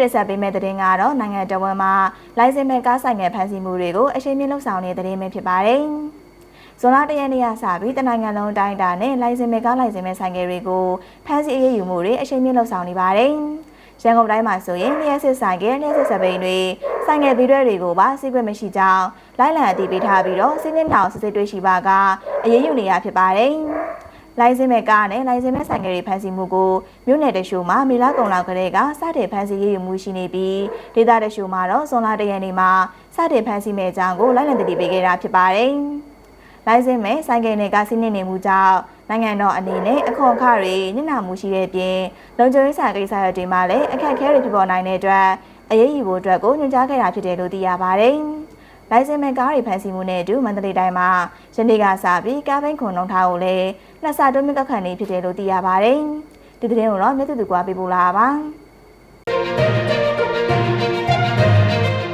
တင်ဆက်ပေးမယ့်သတင်းကတော့နိုင်ငံတော်ဝန်မှာလိုင်စင်မဲ့ကားဆိုင်ငယ်ဖမ်းဆီးမှုတွေကိုအရှိန်မြင့်လှုပ်ဆောင်နေတဲ့သတင်းပဲဖြစ်ပါတယ်။ဇွန်လတရက်နေ့ကစပြီးတနိုင်ငံလုံးတိုင်းတာနဲ့လိုင်စင်မဲ့ကားလိုင်စင်မဲ့ဆိုင်ငယ်တွေကိုဖမ်းဆီးအရေးယူမှုတွေအရှိန်မြင့်လှုပ်ဆောင်နေပါတယ်။ရန်ကုန်တိုင်းမှာဆိုရင်လျှက်စစ်ဆိုင်ကလျှက်စစ်စပိန်တွေဆိုင်ငယ်သီးရွက်တွေကိုပါစီးခွင့်မရှိကြောင်းလိုက်လံအတည်ပြုထားပြီးတော့စီးနှင်းတောင်စစ်စစ်တွေ့ရှိပါကအရေးယူနေရဖြစ်ပါတယ်။ လိုင်စင်မဲ့ကားနဲ့လိုင်စင်မဲ့ဆိုင်ကယ်တွေဖမ်းဆီးမှုကိုမြို့နယ်တရှို့မှာမေလကုံလောက်ကလေးကစတင်ဖမ်းဆီးရေးယူမှုရှိနေပြီးဒေသတရှို့မှာတော့ဇွန်လတရက်နေ့မှာစတင်ဖမ်းဆီးမဲ့အကြောင်းကိုလိုက်လံတည်ပေးခဲ့တာဖြစ်ပါတယ်။လိုင်စင်မဲ့ဆိုင်ကယ်တွေကစီးနှင်းနေမှုကြောင့်နိုင်ငံတော်အနေနဲ့အခွန်အခတွေညှနာမှုရှိတဲ့ပြင်လုံခြုံရေးဆိုင်ကိစ္စတွေမှာလည်းအခက်အခဲတွေဖြစ်ပေါ်နိုင်တဲ့အတွက်အရေးယူဖို့အတွက်ကိုညွှန်ကြားခဲ့တာဖြစ်တယ်လို့သိရပါတယ်။ လိုင်စင်မဲ့ကားတွေဖမ်းဆီးမှုနဲ့အတူမန္တလေးတိုင်းမှာယနေ့ကစပြီးကားဘိန်းခွန်နှုံထားကိုလည်းနှစ်ဆတိုးမြင့်ကခန့်နေဖြစ်တယ်လို့သိရပါတယ်။ဒီသတင်းကိုတော့မြတ်သူသူကပေးပို့လာပါပါ။